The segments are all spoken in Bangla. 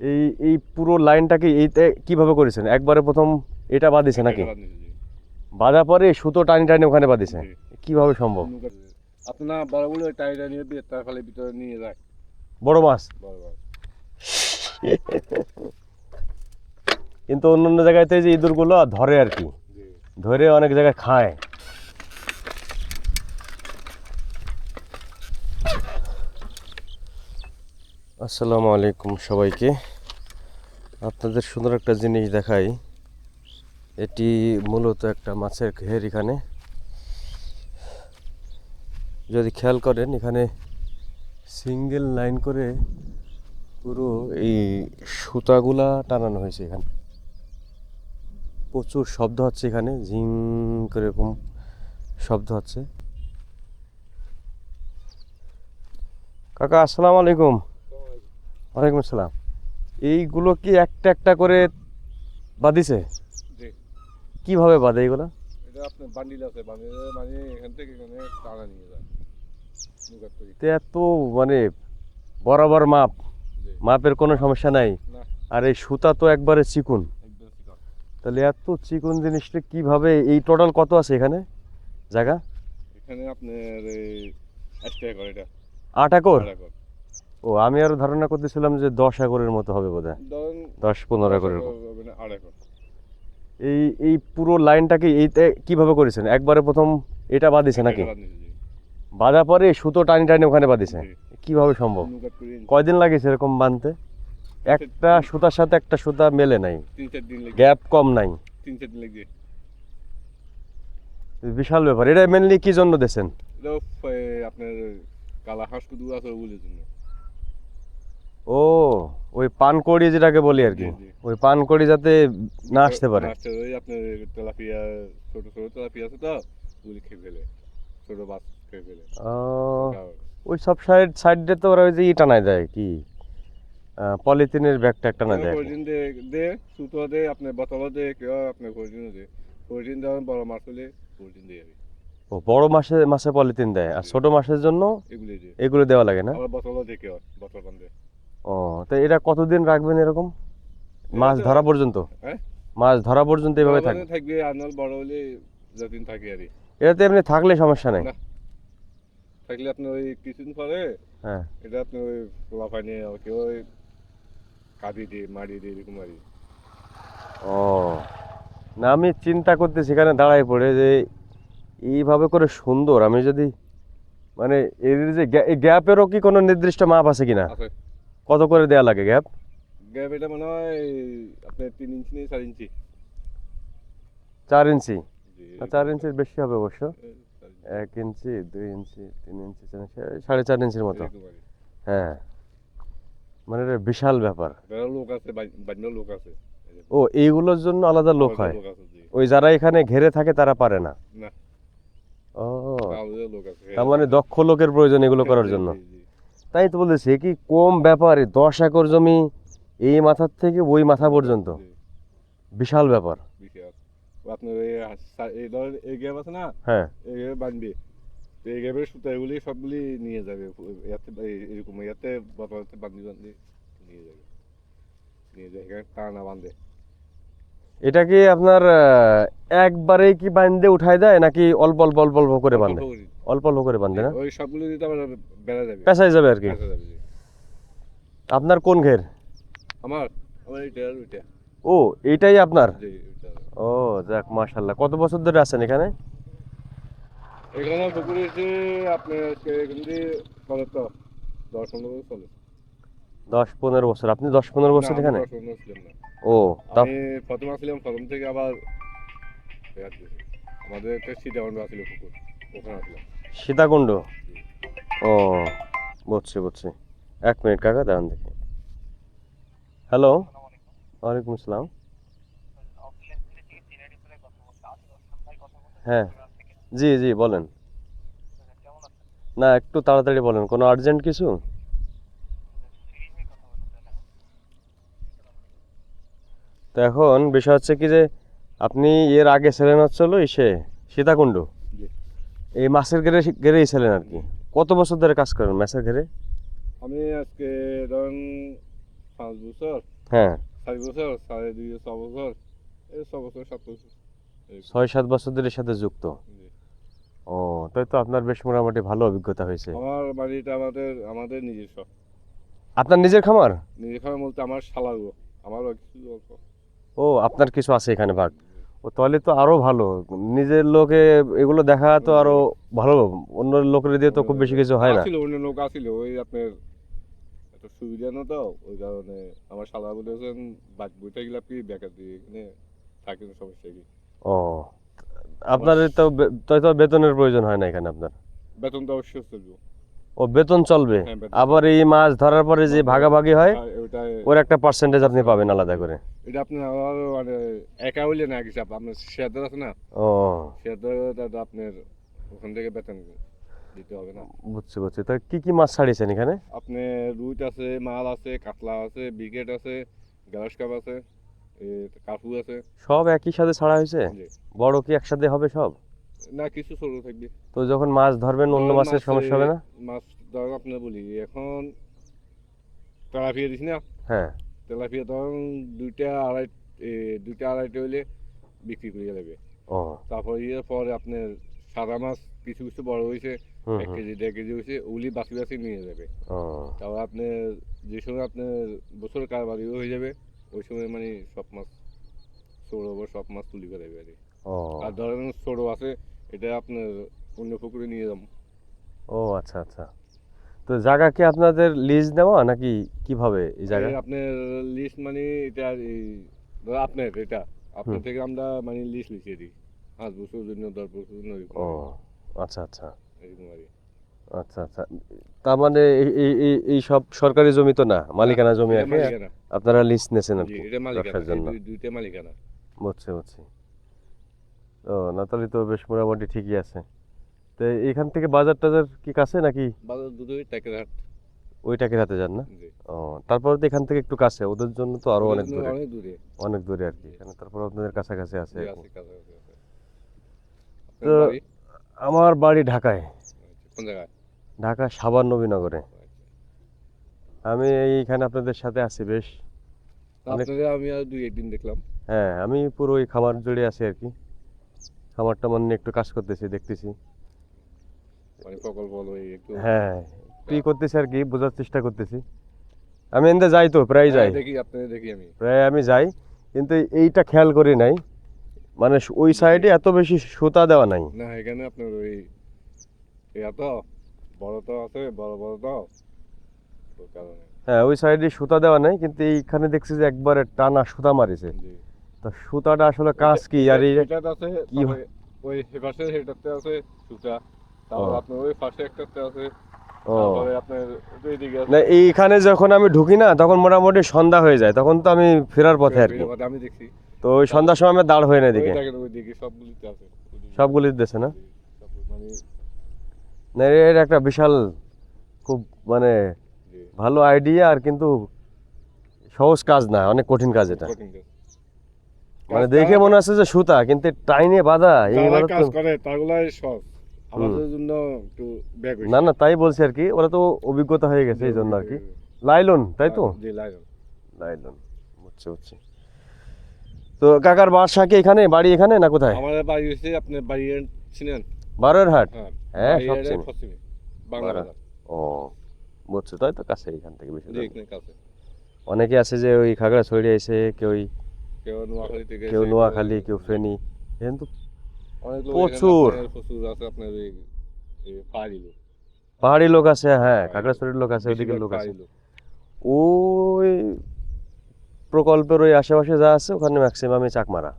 এই এই পুরো লাইনটাকে এইতে কীভাবে করেছেন? একবারে প্রথম এটা বাঁধিছে নাকি। বাঁধা পরে সুতো টানি টানি ওখানে বাঁধিছে। কীভাবে সম্ভব? আপনার বড়গুলো টানি দিয়ে তার ফলে ভিতরে নিয়ে যায়। বড় মাছ? কিন্তু অন্য অন্য জায়গাতে যে ইঁদুরগুলো ধরে আর কি। ধরে অনেক জায়গায় খায়। আসসালামু আলাইকুম সবাইকে। আপনাদের সুন্দর একটা জিনিস দেখাই। এটি মূলত একটা মাছের ঘের এখানে। যদি খেয়াল করেন, এখানে সিঙ্গেল লাইন করে পুরো এই সুতাগুলা টানানো হয়েছে এখানে। প্রচুর শব্দ হচ্ছে এখানে, ঝিং করে এরকম শব্দ হচ্ছে। কাকা, আসসালামু আলাইকুম। ওয়ালাইকুম আসসালাম। এইগুলো কি একটা একটা করে বাঁধিছে? কীভাবে বাঁধে তো এত মানে বরাবর মাপ। মাপের কোনো সমস্যা নাই। আর এই সুতা তো একবারে চিকুন। তাহলে এত চিকুন জিনিসটা কীভাবে এই টোটাল কত আছে এখানে? জায়গা? এখানে আপনার আট একর। ও আমি আরও ধারণা করতেছিলাম যে দশ একরের মতো হবে বোধ হয় দশ পনেরো একরের। এই এই পুরো লাইনটাকে এইতে কীভাবে করেছেন? একবারে প্রথম এটা বাঁধিছে নাকি। বাঁধা পরে সুতো টানি টানি ওখানে বাঁধিছে? কীভাবে সম্ভব? কয়দিন লাগিয়েছে এরকম বাঁধতে? একটা সুতার সাথে একটা সুতা মেলে নাই। লেগে গ্যাপ কম নাই। তিন চার দিন লেগে। বিশাল ব্যাপার। এটা মেনলি কি জন্য দেন আপনার কালা হাঁস কুদু আছে ওগুলোর জন্য। ও ওই পান কড়ি যেটাকে বলি আর কি। ওই পান কড়ি যাতে না আসতে পারে। ওই আপনার তেলাপিয়া ছোট ছোট তেলাপিয়া আছে তো ওগুলি খেয়ে ফেলে। ছোট মাছ খেয়ে ফেলে। ওই সব সাইড সাইডে তো ওরা ওই যে ই টানায় দেয় কি? পলিথিনের ব্যাগটা টানা দেয়। আর দে দে সুতো দে বোতলও দে কেউ কোরিজিনও দে। কোরিজিন দেওয়া বড় মাছ হলে কোরিজিন দিয়ে যাবে ও বড় মাসে মাসে পলিথিন দেয়। আর ছোট মাসের জন্য এগুলি দিয়ে। এগুলো দেওয়া লাগে না? বোতলও দে কেউ বোতল বান্ধে ও তো এটা কতদিন রাখবেন এরকম? মাছ ধরা পর্যন্ত? হ্যাঁ। মাছ ধরা পর্যন্ত এইভাবে থাকবে থাকবে বড় হলে যতদিন থাকে আর এটাতে এমনি থাকলে সমস্যা নেই। থাকলে আপনার ওই কিছুদিন পরে হ্যাঁ। এটা আপনার ওই ওই কাঁদি দিয়ে দিয়ে এরকম আর ও না আমি চিন্তা করতে সেখানে দাঁড়ায় পড়ে যে এইভাবে করে সুন্দর আমি যদি মানে এর যে গ্যাপেরও কি কোনো নির্দিষ্ট মাপ আছে কিনা? কত করে দেয়া লাগে গ্যাপ? গ্যাপ এটা মনে হয় আপনার তিন ইঞ্চি নেই চার ইঞ্চি। চার ইঞ্চি? চার ইঞ্চির বেশি হবে অবশ্য। এক ইঞ্চি দুই ইঞ্চি তিন ইঞ্চি সাড়ে চার ইঞ্চির মতো। হ্যাঁ। মানে এটা বিশাল ব্যাপার। লোক আছে লোক আছে। ও এইগুলোর জন্য আলাদা লোক হয়। ওই যারা এখানে ঘেরে থাকে তারা পারে না। ও। আলাদা লোক আছে। তার মানে দক্ষ লোকের প্রয়োজন এগুলো করার জন্য। তাই তো বলতেছি এ কি কম ব্যাপার দশ একর জমি এই মাথার থেকে ওই মাথা পর্যন্ত। বিশাল ব্যাপার। আপনার এই এই ধরেন এই গ্যাপ আছে না? হ্যাঁ। এই গ্যাপে তো এই গ্যাপের সুতাগুলি সবগুলি নিয়ে যাবে। ইয়াতে এরকম ইয়াতে নিয়ে যাবে। নিয়ে যায় এখানে টানা বাঁধে। এটা কি আপনার আহ, একবারেই কি বান্ধে উঠাই দেয় নাকি অল্প অল্প অল্প অল্প করে বান্ধে অল্প অল্প করে বান্ধে না? ওই সবগুলো দিতে আবার বেড়া যাবে। পেঁচাই যাবে আর কি। আপনার কোন ঘের? আমার আমার আর ওইটা। ও এইটাই আপনার? ও যাক মাশাল্লাহ কত বছর ধরে আছেন এখানে? এখানে পুকুরে এসে আপনার আজকে এখান দিয়ে চলে তো দশ পনেরো বছর চলে। দশ পনেরো বছর। আপনি দশ পনেরো বছর এখানে? ও প্রথম আসলাম প্রথম থেকে আবার। আমাদের একটা সীতাকুণ্ড? আছিল পুকুর ওখানে আসলাম সীতাকুণ্ড ও, বুঝছি বুঝছি। এক মিনিট, কাকা, দাঁড়ান দেখি। হ্যালো? ওয়ালাইকুম আসসালাম। হ্যাঁ। জি জি, বলেন। না, একটু তাড়াতাড়ি বলেন, কোনো আর্জেন্ট কিছু? তো এখন বিষয় হচ্ছে কি যে আপনি এর আগে ছিলেন হচ্ছে হলো ইসে সীতাকুণ্ড। এই মাছের ঘেরে ঘেরেই ছিলেন আর কি। কত বছর ধরে কাজ করেন মাছের ঘেরে? আমি আজকে ধরেন পাঁচ বছর হ্যাঁ। চার বছর সাড়ে দুই ছ বছর এই ছ বছর সাত বছর। ছয় সাত বছর ধরে সাথে যুক্ত? ও তাই তো আপনার বেশ মোটামুটি ভালো অভিজ্ঞতা হয়েছে। আমার বাড়িটা আমাদের আমাদের নিজস্ব। আপনার নিজের খামার? নিজের খামার বলতে আমার শালার আমারও কিছু অল্প। ও আপনার কিছু আছে এখানে ভাগ ও তাহলে তো আরও ভালো। নিজের লোকে এগুলো দেখা তো আরও ভালো। অন্য লোকের দিয়ে তো খুব বেশি কিছু হয় না। ছিল অন্য লোক আছিল ওই আপনার এত সুবিধা না তো ওই কারণে আমার শালা বলেছেন বাক বইটা গেলে আপনি বেকার দিয়ে এখানে থাকেন সমস্যা কি? ও আপনার তো তাই তো বেতনের প্রয়োজন হয় না এখানে আপনার? বেতন তো অবশ্যই চলবে। ও বেতন চলবে। হ্যাঁ, আবার এই মাছ ধরার পরে যে ভাগাভাগি হয় ওর একটা পার্সেন্টেজ আপনি পাবেন আলাদা করে। এটা আপনার মানে একা হইলে না হিসাব আপনার শেয়ারদার আছে না? ও। শেয়ারদার আপনার ওখান থেকে বেতন দিতে হবে না। বুঝছি বুঝছি। তা কি কি মাছ ছাড়িয়েছেন এখানে? আপনার রুইট আছে মাল আছে কাতলা আছে বিকেট আছে গ্যালাস কাপ আছে এ, কার্পু আছে। সব একই সাথে ছাড়া হয়েছে। বড় কি একসাথে হবে সব? না কিছু ছোট থাকবে। তো যখন মাছ ধরবেন অন্য মাছের সমস্যা হবে না? মাছ ধরুন আপনার বলি এখন তেলাপিয়া দিস না? হ্যাঁ। তেলাপিয়া ধরুন দুইটা আড়াই দুইটা আড়াইটা হইলে বিক্রি করে যাবে ও। তারপর ইয়ে পরে আপনার সাদা মাছ কিছু কিছু বড় হয়েছে এক কেজি দেড় কেজি হয়েছে ওগুলি বাছি বাছি নিয়ে যাবে। তারপর আপনার যে সময় আপনার বছর কারবারিও হয়ে যাবে ওই সময় মানে সব মাছ বড় সব মাছ তুলি করে দেবে আর কি। আর ধরেন ছোট আছে এটা আপনার অন্য পুকুরে নিয়ে যাব। ও আচ্ছা আচ্ছা। তো জায়গা কি আপনাদের লিজ নেওয়া নাকি কীভাবে এই জায়গা? আপনার লিস্ট মানে এটা এই আপনার এটা। আপনার থেকে আমরা মানে লিস্ট লিখে দিই। পাঁচ বছর জন্য দশ বছর জন্য ও আচ্ছা আচ্ছা। এরকম আর আচ্ছা আচ্ছা। তার মানে এই- এই সব সরকারি জমি তো না? মালিকানা জমি আপনারা নিয়েছেন ব্যবসার জন্য। দুইটা মালিকানা। বুঝছি বুঝছি। ও নাতালি তো বেশ মোটামুটি ঠিকই আছে। তো এখান থেকে বাজার টাজার কি কাছে নাকি? বাজার দুটোই হাট। ওই টাকের হাতে যান না। ও তারপরে তো এখান থেকে একটু কাছে ওদের জন্য তো আরও অনেক দূরে। অনেক দূরে। অনেক দূরে আর কি তারপর আপনাদের কাছাকাছি আছে তো আমার বাড়ি ঢাকায়। আচ্ছা, কোন জায়গায়? ঢাকা সাবান নবীনগরে। আমি এইখানে আপনাদের সাথে আছি বেশ। আপনাদের আমি আর দুই একদিন দেখলাম। হ্যাঁ আমি পুরো ওই খামার জুড়ে আছি আর কি। খামার টামার নিয়ে একটু কাজ করতেছি দেখতেছি। মানে একটু হ্যাঁ কি করতেছি আর কি বোঝার চেষ্টা করতেছি। আমি এনতে যাই তো প্রায় যাই। হ্যাঁ, আমি। প্রায় আমি যাই কিন্তু এইটা খেয়াল করি নাই। মানে ওই সাইডে এত বেশি সুতা দেওয়া নাই। না এখানে আপনার ওই ইয়া তো বড় তো আছে বড় বড় তো। হ্যাঁ ওই সাইডে সুতা দেওয়া নাই কিন্তু এইখানে দেখছি যে একবারে টানা সুতা মারিছে। তো সুতাটা আসলে কাজ কি? আর এটাতে আছে কি ওই পাশে সেটাতে আছে সুতা। তারপর আপনার ওই পাশে একটাতে আছে। না এইখানে যখন আমি ঢুকি না তখন মোটামুটি সন্ধ্যা হয়ে যায়। তখন তো আমি ফেরার পথে আর কি। আমি দেখছি। তো ওই সন্ধ্যার সময় আমি দাঁড় হয়ে না এদিকে। সবগুলি দেশে না? মানে না এর একটা বিশাল খুব মানে ভালো আইডিয়া আর কিন্তু সহজ কাজ না অনেক কঠিন কাজ এটা। মানে দেখে মনে হচ্ছে যে সুতা কিন্তু টাইনে বাঁধা এইগুলো কাজ করে তাগুলাই সব। আমাদের জন্য একটু ব্যাগ না না তাই বলছি আর কি ওরা তো অভিজ্ঞতা হয়ে গেছে এই জন্য আর কি। লাইলন তাই তো? জি লাইন লাইলন বুঝছি বুঝছি। তো কাকার বাসা কি এখানে বাড়ি এখানে না কোথায়? আমাদের বাড়ি হচ্ছে আপনার বাড়ি ছিলেন বারোর হাট হ্যাঁ হ্যাঁ সব চিনি বাংলা ও বুঝছ তাই তো কাছে এখান থেকে বেশি অনেকে আছে যে ওই খাগড়া ছড়িয়ে এসে কেউ কেউ নোয়াখালী থেকে কেউ নোয়াখালী কেউ ফেনী। কিন্তু প্রচুর। প্রচুর আছে আপনার এই এই পাহাড়ি লোক। পাহাড়ি লোক আছে হ্যাঁ খাগড়াছড়ির লোক আছে বেশিরভাগ লোক আছে। ওই প্রকল্পের ওই আশেপাশে যা আছে ওখানে ম্যাক্সিমামই চাকমারা।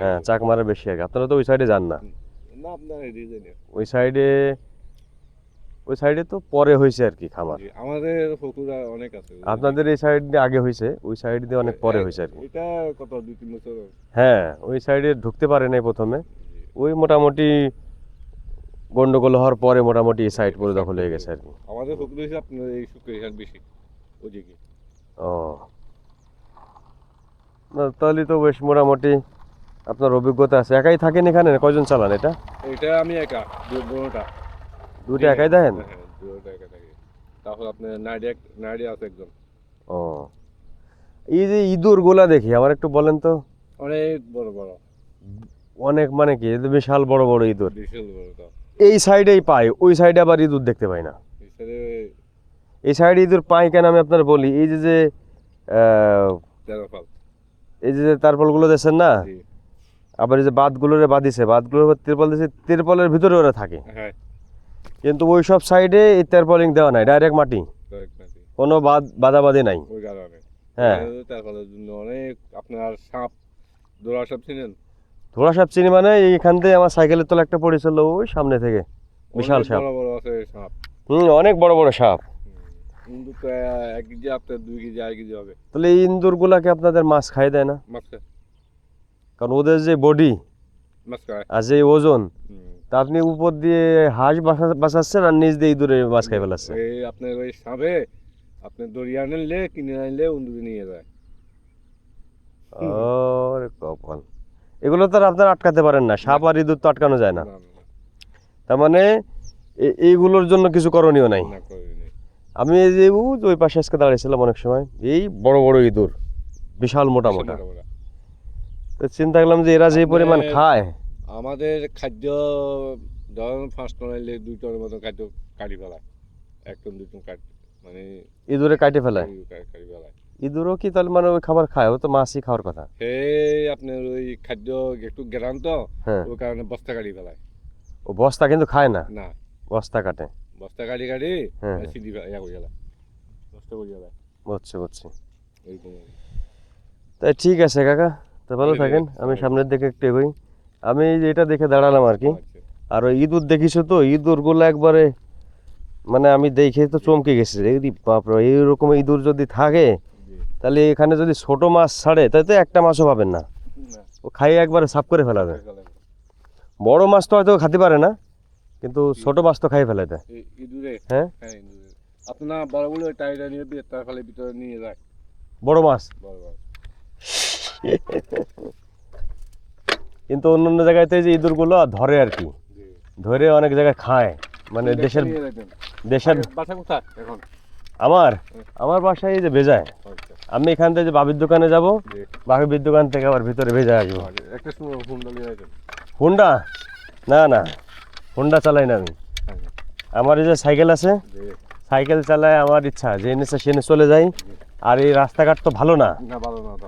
হ্যাঁ চাকমারা বেশি আগে আপনারা তো ওই সাইডে যান না। ওই সাইডে ওই সাইডে তো পরে হয়েছে আর কি খামার। আমাদের আর অনেক আছে। আপনাদের এই সাইড দিয়ে আগে হয়েছে ওই সাইড দিয়ে অনেক পরে হয়েছে আর কি। এটা কত দুই তিন বছর হ্যাঁ ওই সাইডে ঢুকতে পারে নাই প্রথমে। ওই মোটামুটি গন্ডগোল হওয়ার পরে মোটামুটি এই সাইড পুরো দখল হয়ে গেছে আর কি। আমাদের পুকুর হচ্ছে আপনার এই শুক্র এখানে বেশি ওদিকে ও। না তাহলে তো বেশ মোটামুটি আপনার অভিজ্ঞতা আছে। একাই থাকেন এখানে? কয়জন চালান এটা? এটা আমি একা দুটোটা দুইটা একাই দেখেন? হ্যাঁ, হ্যাঁ, দুটোটা একা থাকি তারপর আপনার নাইডিয়া আছে একজন। ও। এই যে ইঁদুর গোলা দেখি আমার একটু বলেন তো। অনেক বড় বড়। অনেক মানে কি? বিশাল বড় বড় ইঁদুর। বিশাল বড় এই সাইডেই পাই ওই সাইডে আবার ইঁদুর দেখতে পাই না। এই সাইডে ইঁদুর পাই কেন আমি আপনার বলি? এই যে যে এই যে যে তারপলগুলো দেখছেন না? আবার এই যে বাঁধগুলোরে বাঁধিছে বাঁধগুলোর তিরপল দিয়েছে তিরপলের ভিতরে ওরা থাকে। হ্যাঁ। কিন্তু ওই সব সাইডে এই তিরপলিং দেওয়া নাই ডাইরেক্ট মাটি। কোনো বাদ বাদাবাদি নাই। হ্যাঁ। জন্য অনেক আপনার সাপ দোড়া সাপ চিনেন? ধোড়া সাপ চিনি মানে এইখান থেকে আমার সাইকেলের তলা একটা পড়েছিল ওই সামনে থেকে বিশাল সাপ। হুম অনেক বড় বড় সাপ। তো এক কেজি আপনার দুই কেজি আড়াই কেজি হবে। তাহলে এই ইন্দুরগুলাকে আপনাদের মাছ খাই দেয় না? মাছ খায়। কারণ ওদের যে বডি মাছ খায়। আর যে ওজন। তা আপনি উপর দিয়ে হাঁস বাঁচাচ্ছেন আর নিচ দিয়ে ইঁদুরে মাছ খাই ফেলাচ্ছেন? এই আপনার ওই সাপে আপনি দড়িয়ে আনলে কিনে আনলে উন্দুরে নিয়ে যায়। ওরে কপাল। এগুলো তো আপনারা আটকাতে পারেন না সাপ আর ইঁদুর তো আটকানো যায় না। তার মানে এইগুলোর জন্য কিছু করণীয় নাই। আমি এই যে ওই পাশে আজকে দাঁড়িয়েছিলাম অনেক সময় এই বড় বড় ইঁদুর বিশাল মোটা মোটা। তো চিন্তা করলাম যে এরা যে পরিমাণ খায় আমাদের খাদ্য ধরুন পাঁচ টন দুই টনের মতো খাদ্য কাটি ফেলায়। এক টন দুই টন কাটি মানে ইঁদুরে কাটে ফেলায়? কাটি ফেলায়। ইঁদুরও কি তাহলে মানে ওই খাবার খায়? ও তো মাছই খাওয়ার কথা। সেই আপনার ওই খাদ্য একটু গেরান তো হ্যাঁ। ওই কারণে বস্তা কাটি ফেলায়। ও বস্তা কিন্তু খায় না? না। বস্তা কাটে। বস্তা কাটি কাটি হ্যাঁ। সিডি ইয়া করে গেলায় বস্তা করে গেলায় বুঝছি বুঝছি। তাই ঠিক আছে কাকা। তো ভালো থাকেন। আমি সামনের দিকে একটু এগোই। আমি এটা দেখে দাঁড়ালাম আর কি। আচ্ছা। আর ওই ইঁদুর দেখিছো তো ইঁদুরগুলো একবারে মানে আমি দেখে তো চমকে গেছি এই বাপরে এইরকম ইঁদুর যদি থাকে তাহলে এখানে যদি ছোট মাছ ছাড়ে তাহলে তো একটা মাছও পাবেন না। ও খাইয়ে একবারে সাফ করে ফেলাবে। বড় মাছ তো হয়তো খাতে পারে না কিন্তু ছোট মাছ তো খাই ফেলে দেয়। হ্যাঁ? হ্যাঁ আপনার বড়গুলো টাইটা নিয়ে তার ফলে ভিতরে নিয়ে যায় বড় মাছ। বড় কিন্তু অন্য অন্য জায়গাতে যে ইঁদুরগুলো ধরে আর কি। ধরে অনেক জায়গায় খায়। মানে দেশের দেশের আমার? আমার বাসায় এই যে ভেজায়। আচ্ছা, আমি এখান থেকে যে বাবির দোকানে যাব। বাবির দোকান থেকে আবার ভিতরে ভেজা আসব। আচ্ছা, হুন্ডা না না। হুন্ডা চালাই না আমি। হ্যাঁ, আমার এই যে সাইকেল আছে সাইকেল চালায় আমার ইচ্ছা যে এনেছে সেনে চলে যাই আর এই রাস্তাঘাট তো ভালো না।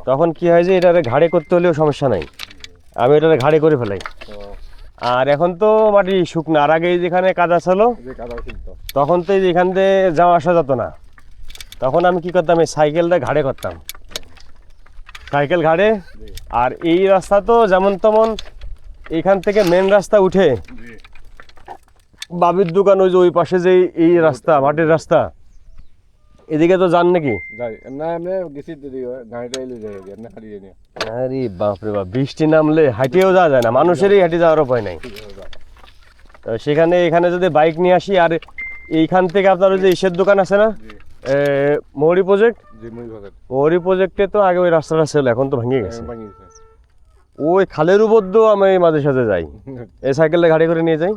তখন কি হয় যে এটারে ঘাড়ে করতে হলেও সমস্যা নাই। আমি এটারে ঘাড়ে করে ফেলাই। আর এখন তো মাটি শুকনো। আর আগে যেখানে কাদা ছিল তখন তো এখান দিয়ে যাওয়া আসা যেত না। তখন আমি কি করতাম এই সাইকেলটা ঘাড়ে করতাম। সাইকেল ঘাড়ে। আর এই রাস্তা তো যেমন তেমন এখান থেকে মেন রাস্তা উঠে বাবির দোকান ওই যে ওই পাশে যে এই রাস্তা মাটির রাস্তা। এদিকে তো যান নাকি? যাই। না এমনি গেছি দিদি গাড়িটা যাই এমনি হারিয়ে নিয়ে। আরে বাপরে বাপ বৃষ্টি নামলে হাঁটিয়েও যাওয়া যায় না মানুষেরই হাঁটি যাওয়ার উপায় নাই। তো সেখানে এখানে যদি বাইক নিয়ে আসি আর এইখান থেকে আপনার ওই যে ইসের দোকান আছে না? মৌরি প্রজেক্ট মৌরি প্রজেক্টে তো আগে ওই রাস্তাটা ছিল এখন তো ভেঙে গেছে। ভাঙিয়েছে ওই খালের উপর দিয়েও আমি মাঝে সাঝে যাই। এই সাইকেলটা গাড়ি করে নিয়ে যাই।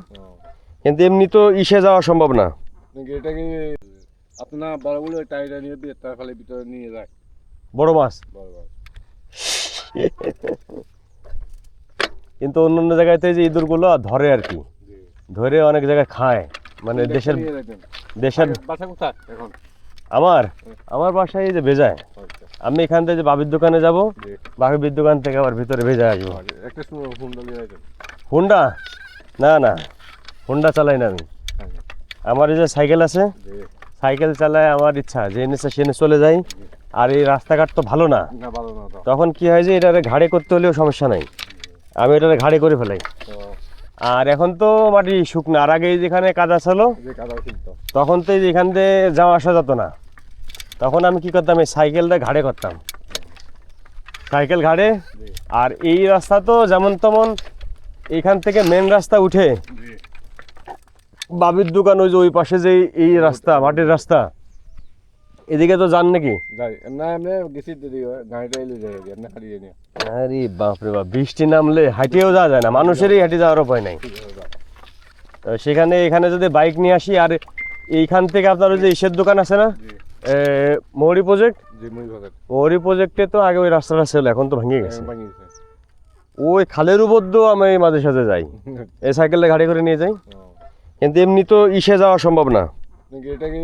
কিন্তু এমনি তো ইসে যাওয়া সম্ভব না। এটা কি আপনার বড়গুলো টাইটা নিয়ে বিয়ে তার ফলে ভিতরে নিয়ে যায়। বড় মাছ বড় বড় কিন্তু অন্য অন্য জায়গাতে যে ইঁদুরগুলো ধরে আর কি। ধরে অনেক জায়গায় খায়। মানে দেশের দেশের বাসা কোথায় এখন? আমার? আমার বাসায় এই যে ভেজায়। আচ্ছা, আমি এখান থেকে যে বাবির দোকানে যাব বাবির দোকান থেকে আবার ভিতরে ভেজা আসব। আচ্ছা, হুন্ডা না না। হুন্ডা চালাই না আমি। হ্যাঁ, আমার এই যে সাইকেল আছে সাইকেল চালায় আমার ইচ্ছা যে এনেছে সেনে চলে যাই আর এই রাস্তাঘাট তো ভালো না। তখন কি হয় যে এটারে ঘাড়ে করতে হলেও সমস্যা নাই। আমি এটারে ঘাড়ে করে ফেলাই। আর এখন তো মাটি শুকনো। আর আগে যেখানে কাদা ছিল তখন তো এখান দিয়ে যাওয়া আসা যেত না। তখন আমি কি করতাম এই সাইকেলটা ঘাড়ে করতাম। সাইকেল ঘাড়ে। আর এই রাস্তা তো যেমন তেমন এখান থেকে মেন রাস্তা উঠে। বাবির দোকান ওই যে ওই পাশে যে এই রাস্তা মাটির রাস্তা। এদিকে তো যান নাকি? আরে বাপরে বাপ বৃষ্টি নামলে হাঁটিয়েও যাওয়া যায় না মানুষেরই হাঁটি যাওয়ার উপায় নাই। সেখানে এখানে যদি বাইক নিয়ে আসি আর এইখান থেকে আপনার ওই যে ইসের দোকান আছে না? মৌরি প্রজেক্ট ওরই প্রজেক্টে তো আগে ওই রাস্তাটা ছিল এখন তো ভেঙে গেছে। ভাঙিয়ে গেছে। ওই খালের উপর দিয়েও আমি মাঝে সাঝে যাই। এই সাইকেলে গাড়ি করে নিয়ে যাই। কিন্তু এমনি তো ইসে যাওয়া সম্ভব না। এটাকে